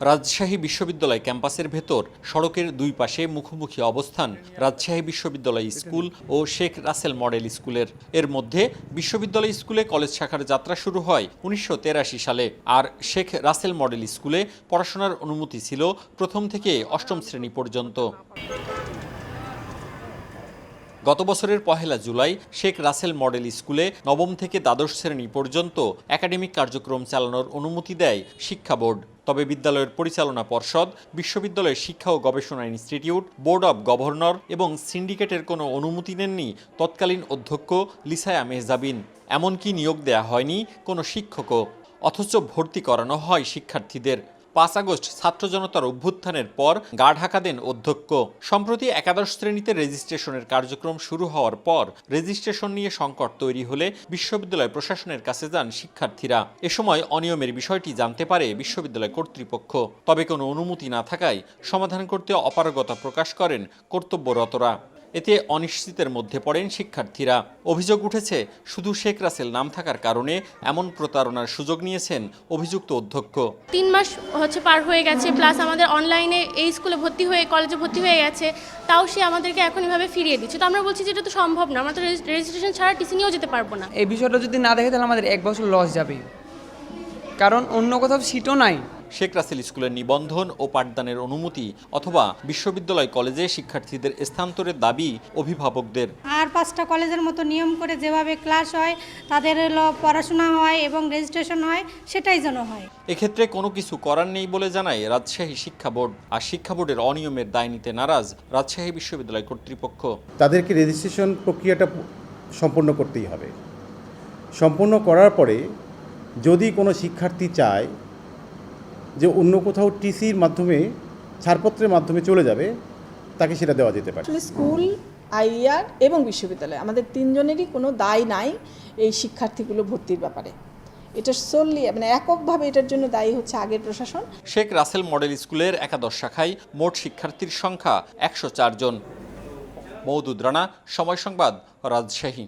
রাজশাহী বিশ্ববিদ্যালয় ক্যাম্পাসের ভেতর সড়কের দুই পাশে মুখোমুখি অবস্থান রাজশাহী বিশ্ববিদ্যালয় স্কুল ও শেখ রাসেল মডেল স্কুলের। এর মধ্যে বিশ্ববিদ্যালয় স্কুলে কলেজ শাখার যাত্রা শুরু হয় উনিশশো সালে আর শেখ রাসেল মডেল স্কুলে পড়াশোনার অনুমতি ছিল প্রথম থেকে অষ্টম শ্রেণি পর্যন্ত। গত বছরের পহেলা জুলাই শেখ রাসেল মডেল স্কুলে নবম থেকে দ্বাদশ শ্রেণি পর্যন্ত একাডেমিক কার্যক্রম চালানোর অনুমতি দেয় শিক্ষা বোর্ড। তবে বিদ্যালয়ের পরিচালনা পর্ষদ, বিশ্ববিদ্যালয়ের শিক্ষা ও গবেষণা ইনস্টিটিউট, বোর্ড অব গভর্নর এবং সিন্ডিকেটের কোনো অনুমতি নেননি তৎকালীন অধ্যক্ষ লিসায়া মেহজাবিন। এমনকি নিয়োগ দেয়া হয়নি কোনো শিক্ষকও। অথচ ভর্তি করানো হয় শিক্ষার্থীদের। পাঁচ আগস্ট ছাত্র জনতার অভ্যুত্থানের পর গা ঢাকা দেন অধ্যক্ষ। সম্প্রতি একাদশ শ্রেণীতে রেজিস্ট্রেশনের কার্যক্রম শুরু হওয়ার পর রেজিস্ট্রেশন নিয়ে সংকট তৈরি হলে বিশ্ববিদ্যালয় প্রশাসনের কাছে যান শিক্ষার্থীরা। এ সময় অনিয়মের বিষয়টি জানতে পারে বিশ্ববিদ্যালয় কর্তৃপক্ষ। তবে কোনো অনুমতি না থাকায় সমাধান করতে অপারগতা প্রকাশ করেন কর্তব্যরতরা। এতে অনিশ্চিতের মধ্যে পড়েন শিক্ষার্থীরা। অভিযোগ উঠেছে শুধু শেখ রাসেল নাম থাকার কারণে এমন প্রতারণার সুযোগ নিয়েছেন অভিযুক্ত অধ্যক্ষ। তিন মাস হচ্ছে পার হয়ে গেছে প্লাস আমাদের অনলাইনে এই স্কুলে ভর্তি হয়ে কলেজে ভর্তি হয়ে গেছে তাও সে আমাদেরকে এখন এভাবে ফিরিয়ে দিচ্ছে। তো আমরা বলছি যে এটা তো সম্ভব না আমরা তো রেজিস্ট্রেশন ছাড়া টিসি নিয়েও যেতে পারব না। এই বিষয়টা যদি না দেখে তাহলে আমাদের এক বছর লস যাবে কারণ অন্য কোথাও সিটও নাই। শেখ রাসেল স্কুলের নিবন্ধন ও পাঠদানের অনুমতি অথবা বিশ্ববিদ্যালয় কলেজে শিক্ষার্থীদের স্থানান্তরের দাবি অভিভাবকদের। আর পাঁচটা কলেজের মতো নিয়ম করে যেভাবে ক্লাস হয় তাদের পড়াশোনা হয় এবং রেজিস্ট্রেশন হয় সেটাই যেন হয়। এক্ষেত্রে কোনো কিছু করার নেই বলে জানায় রাজশাহী শিক্ষা বোর্ড। আর শিক্ষা বোর্ডের অনিয়মের দায় নিতে নারাজ রাজশাহী বিশ্ববিদ্যালয় কর্তৃপক্ষ। তাদেরকে রেজিস্ট্রেশন প্রক্রিয়াটা সম্পন্ন করতেই হবে। সম্পন্ন করার পরে যদি কোনো শিক্ষার্থী চায় যে অন্য কোথাও টিসির মাধ্যমে ছাড়পত্রের মাধ্যমে চলে যাবে তাকে সেটা দেওয়া যেতে পারে। আসলে স্কুল আইআর এবং বিশ্ববিদ্যালয় আমাদের তিনজনেরই কোনো দায় নাই এই শিক্ষার্থীগুলো ভর্তির ব্যাপারে। এটা সোললি মানে এককভাবে এটার জন্য দায়ী হচ্ছে আগের প্রশাসন। শেখ রাসেল মডেল স্কুলের একাদশ শাখায় মোট শিক্ষার্থীর সংখ্যা একশো জন। মৌদুদ রানা সময় সংবাদ রাজশাহী।